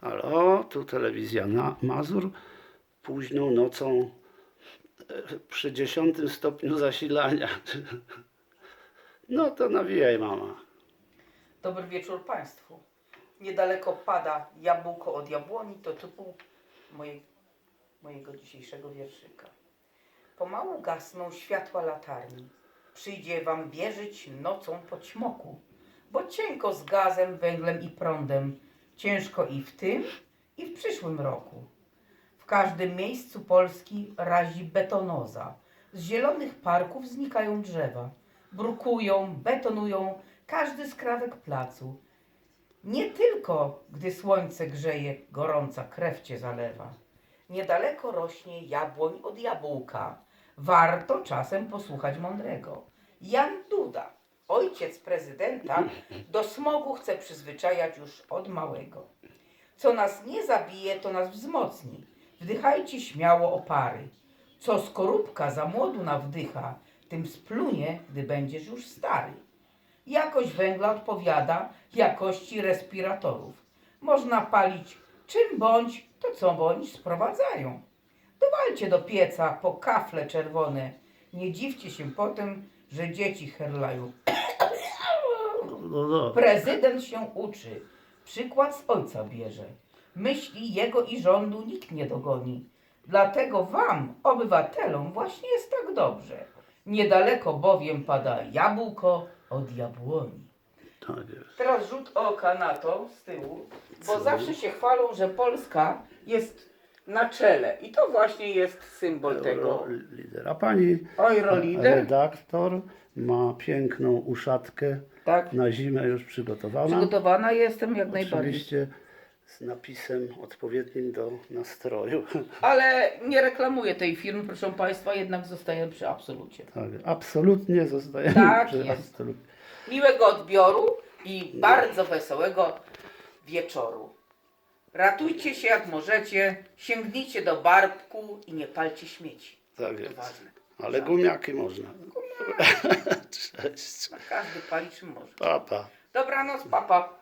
Halo, tu telewizja na Mazur. Późną nocą e, przy 10 stopniu zasilania. No to nawijaj mama. Dobry wieczór Państwu. Niedaleko pada jabłko od jabłoni, to tytuł mojej, mojego dzisiejszego wierszyka. Pomału gasną światła latarni. Przyjdzie wam wierzyć nocą po ćmoku, bo cienko z gazem, węglem i prądem, ciężko i w tym, i w przyszłym roku. W każdym miejscu Polski razi betonoza. Z zielonych parków znikają drzewa. Brukują, betonują każdy skrawek placu. Nie tylko, gdy słońce grzeje, gorąca krew cię zalewa. Niedaleko rośnie jabłoń od jabłka. Warto czasem posłuchać mądrego. Jan Duda, ojciec prezydenta, do smogu chce przyzwyczajać już od małego. Co nas nie zabije, to nas wzmocni. Wdychajcie śmiało opary. Co skorupka za młodu nawdycha, tym splunie, gdy będziesz już stary. Jakość węgla odpowiada jakości respiratorów. Można palić czym bądź, to co bądź sprowadzają. Dowalcie do pieca po kafle czerwone. Nie dziwcie się potem, że dzieci herlają. No, no. Prezydent się uczy, przykład z ojca bierze. Myśli jego i rządu nikt nie dogoni. Dlatego wam, obywatelom, właśnie jest tak dobrze. Niedaleko bowiem pada jabłko od jabłoni. Tak jest. Teraz rzut oka na to z tyłu, bo Co? zawsze się chwalą, że Polska jest na czele. I to właśnie jest symbol tego. Lider. A pani Eurolider. redaktor ma piękną uszatkę Tak. na zimę już przygotowana. Przygotowana jestem jak najbardziej. Oczywiście z napisem odpowiednim do nastroju. Ale nie reklamuję tej firmy, proszę Państwa, jednak zostaję przy absolucie. Tak, absolutnie zostajemy Tak przy jest. absolut. Miłego odbioru i bardzo wesołego wieczoru. Ratujcie się jak możecie, sięgnijcie do barbku i nie palcie śmieci. Tak To jest. ważne. Ale gumiaki można. Cześć. Każdy pali czym może. Papa. Dobranoc, papa.